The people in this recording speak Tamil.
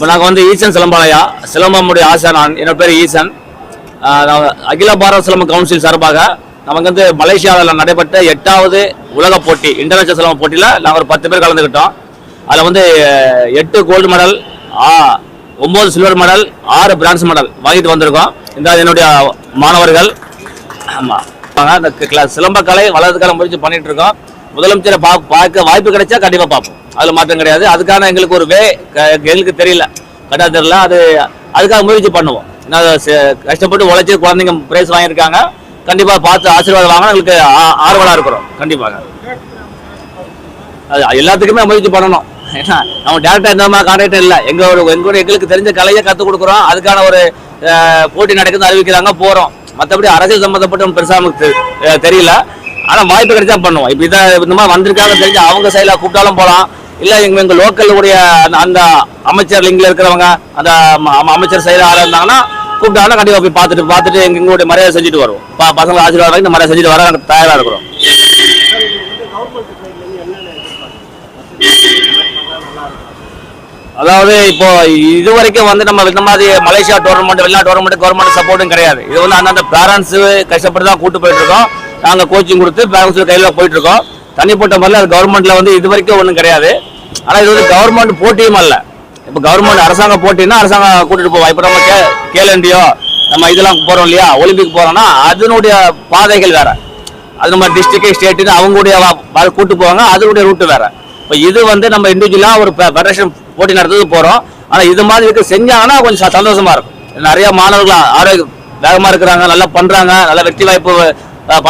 இப்போ நாங்கள் வந்து ஈசன் சிலம்பாலயா சிலம்பமுடைய ஆசை நான் என்னோட பேர் ஈசன். அகில பாரத சிலம்ப கவுன்சில் சார்பாக நமக்கு வந்து மலேசியாவில் நடைபெற்ற எட்டாவது உலக போட்டி இன்டர்நேஷனல் சிலம்ப போட்டியில் நாங்கள் ஒரு பத்து பேர் கலந்துக்கிட்டோம் அதில் வந்து எட்டு கோல்டு மெடல் ஒம்பது சில்வர் மெடல் ஆறு பிரான்ஸ் மெடல் வாங்கிட்டு வந்திருக்கோம். இந்த என்னுடைய மாணவர்கள் ஆமாம் அந்த சிலம்பக்கலை வளர்றதுக்கான முயற்சி பண்ணிட்டு இருக்கோம். முதலமைச்சரை பா பார்க்க வாய்ப்பு கிடைச்சா கண்டிப்பாக பார்ப்போம். அதில் மாற்றம் கிடையாது. அதுக்கான எங்களுக்கு ஒரு வே க- எங்களுக்கு தெரியல. கரெக்டாக தெரியல. அது அதுக்காக முயற்சி பண்ணுவோம். ஏன்னா கஷ்டப்பட்டு உழைச்சி குழந்தைங்க பிரைஸ் வாங்கியிருக்காங்க. கண்டிப்பாக பார்த்து ஆசீர்வாதம் வாங்க எங்களுக்கு ஆர்வலாக இருக்கிறோம். கண்டிப்பாக. அது எல்லாத்துக்குமே முயற்சி பண்ணணும். ஏன்னா நம்ம டேரக்டாக இந்த மாதிரி கான்டாக்ட் இல்லை. எங்களோட எங்களோட எங்களுக்கு தெரிஞ்ச கலையை கற்றுக் கொடுக்குறோம். அதுக்கான ஒரு போட்டி நடக்குதுன்னு அறிவிக்கிறாங்க. போகிறோம் மற்றபடி அரசியல் சம்மந்தப்பட்ட பெருசாக நமக்கு தெரியல. ஆனா வாய்ப்பு கிடைச்சா பண்ணுவோம். இப்ப இதை இந்த மாதிரி வந்திருக்காங்க தெரிஞ்சு அவங்க சைட்ல கூப்பிட்டாலும் போகலாம் இல்ல எங்க எங்க லோக்கல் உடைய அந்த அந்த அமைச்சர் லிங்க்ல இருக்கிறவங்க அந்த அமைச்சர் சைடில் ஆளா இருந்தாங்கன்னா கூப்பிட்டாலும் கண்டிப்பா போய் பார்த்துட்டு பார்த்துட்டு எங்க எங்களுடைய மரியாதை செஞ்சுட்டு வருவோம். பசங்க ஆசீர்வாதம் இந்த மரியாதை செஞ்சுட்டு வர நாங்கள் தயாராக இருக்கிறோம். அதாவது இப்போ இது வரைக்கும் வந்து நம்ம இந்த மாதிரி மலேசியா டோர்னமெண்ட் வெளிநாட்டு டோர்னமெண்ட் கவர்மெண்ட் சப்போர்ட்டும் கிடையாது. இது வந்து அந்தந்த பேரண்ட்ஸு கஷ்டப்பட்டு தான் கூட்டு போயிட்டு இருக்கோம். நாங்க கோச்சிங் கொடுத்து பேரண்ட்ஸ் கையில போயிட்டு இருக்கோம் தனிப்பட்ட முறையில் அது கவர்மெண்ட்ல வந்து இது வரைக்கும் ஒன்றும் கிடையாது. ஆனால் இது வந்து கவர்மெண்ட் போட்டியும் அல்ல. இப்போ கவர்மெண்ட் அரசாங்க போட்டின்னா அரசாங்கம் கூட்டிட்டு போவோம். இப்போ நம்ம கே கேலண்டியோ நம்ம இதெல்லாம் போறோம் இல்லையா? ஒலிம்பிக் போறோம்னா அதனுடைய பாதைகள் வேற. அது நம்ம டிஸ்ட்ரிக்ட் ஸ்டேட்டுன்னு அவங்களுடைய வ- கூட்டு போவாங்க. அதனுடைய ரூட்டு வேற. இப்போ இது வந்து நம்ம இண்டிவிஜுவலா ஒரு ஃபெடரேஷன் போட்டி நடத்துறது போறோம். ஆனா இது மாதிரி இருக்க. செஞ்சாங்கன்னா கொஞ்சம் சந்தோஷமாக சந்தோஷமா இருக்கும். நிறைய மாணவர்கள் ஆரோக்கியம் வேகமா இருக்கிறாங்க நல்லா பண்றாங்க. நல்லா வெற்றி வாய்ப்பு பண்ண